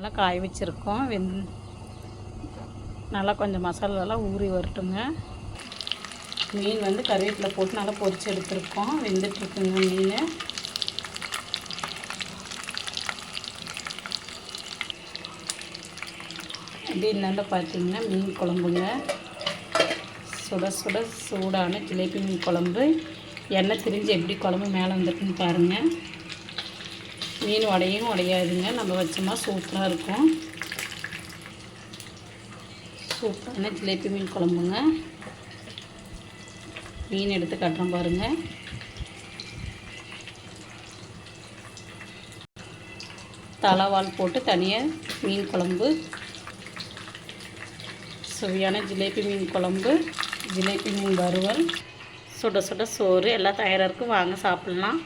நல்லா காய வச்சுருக்கோம். வெந் நல்லா கொஞ்சம் மசாலாலாம் ஊறி வரட்டுங்க. மீன் வந்து கருவேப்பிலை போட்டு நல்லா பொரிச்சு எடுத்துருக்கோம். வெந்துட்டுருக்குங்க மீன். அப்படி இருந்தாண்ட பார்த்தீங்கன்னா மீன் குழம்புங்க. சுட சுட சூடான ஜிலேபி மீன் குழம்பு. எண்ணெய் திரிஞ்சு எப்படி குழம்பு மேலே வந்துருக்குன்னு பாருங்கள் மீன் உடையும் உடையாதுங்க. நம்ம வச்சோமா சூப்பராக இருக்கும். சூப்பரான ஜிலேபி மீன் குழம்புங்க. மீன் எடுத்து கட்டுறோம் பாருங்கள் தலைவால் போட்டு தனியாக மீன் குழம்பு. சுவையான ஜிலேபி மீன் குழம்பு ஜிலேபி மீன் வறுவல். சுட சுட சோறு எல்லாம் தயாராக இருக்கும் வாங்க சாப்பிட்லாம்.